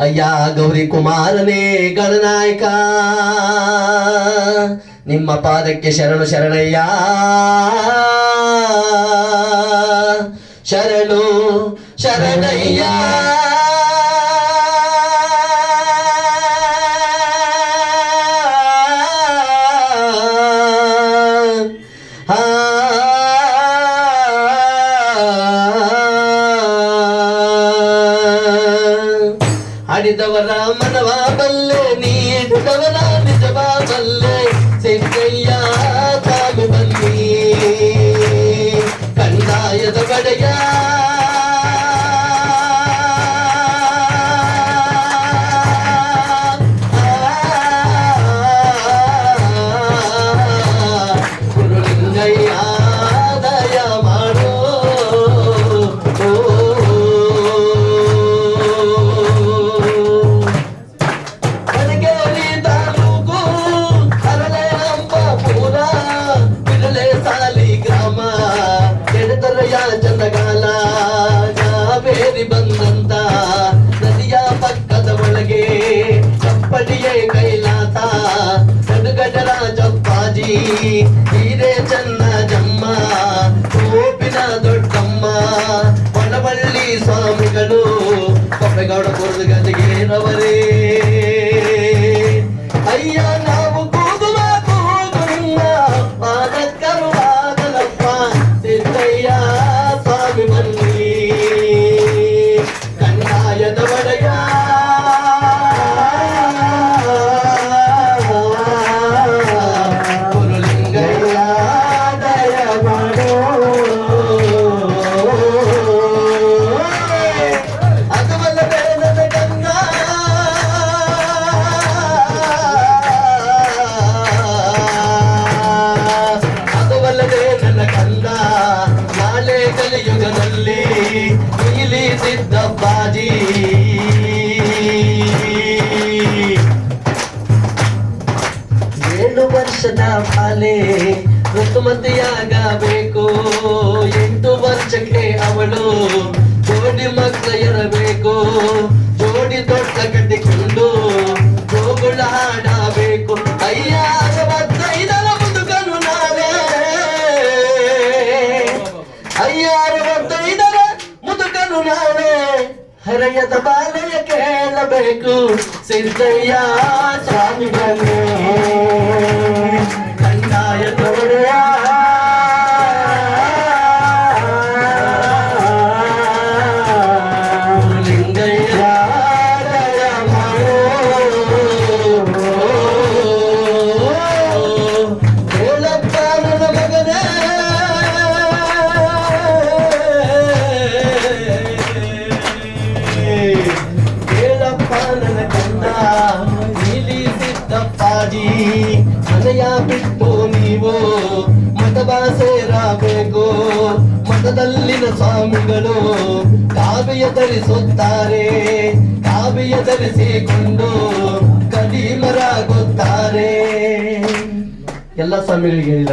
ಅಯ್ಯ ಗೌರಿ ಕುಮಾರನೇ ಗಣನಾಯಕ ನಿಮ್ಮ ಪಾದಕ್ಕೆ ಶರಣು ಶರಣಯ್ಯ. ಶರಣು ಶರಣಯ್ಯ. ఆడిదవరా మనవా బల్లే నీ ఎటుదవరా నిజమా బల్లే చెంగయ్యా తాగు బల్లి కందాయద పడయా ಚಪ್ಪಡಿಯೇ ಕೈಲಾಸ ಸಡುಗಡರ ಚಪ್ಪಾಜಿ ಹೀರೆ ಚನ್ನ ಜಮ್ಮ ಕೋಪಿನ ದೊಡ್ಡಮ್ಮ ಮನವಳ್ಳಿ ಸ್ವಾಮಿಗಳು ಕಲಿಯುಗದಲ್ಲಿ ನೀಲಿ ಬಾಜಿ. ಏಳು ವರ್ಷದ ಬಾಲೆ ಋತುಮತಿಯಾಗಬೇಕು ಎಂಟು ವರ್ಷಕ್ಕೆ ಅವಳು ಜೋಡಿ ಮಕ್ಕಳ ಇರಬೇಕು ಜೋಡಿ ದೊಡ್ಡ ಹರೆಯದ ಬಾಲಯ ಕೇಳಬೇಕು ಸಿದ್ದಯ್ಯ ಸ್ವಾಮಿಗಳು. ಸಿದ್ದಪ್ಪಾಜಿ ಮನೆಯ ಬಿಟ್ಟು ನೀವು ಮಠದ ಸೇರಬೇಕು ಮತದಲ್ಲಿನ ಸ್ವಾಮಿಗಳು ಕಾವ್ಯ ಧರಿಸುತ್ತಾರೆ, ಕಾವ್ಯ ಧರಿಸಿಕೊಂಡು ಕಡಿಮರಾಗುತ್ತಾರೆ ಎಲ್ಲ ಸ್ವಾಮಿಗಳಿಗೆ ಹೇಳಿದ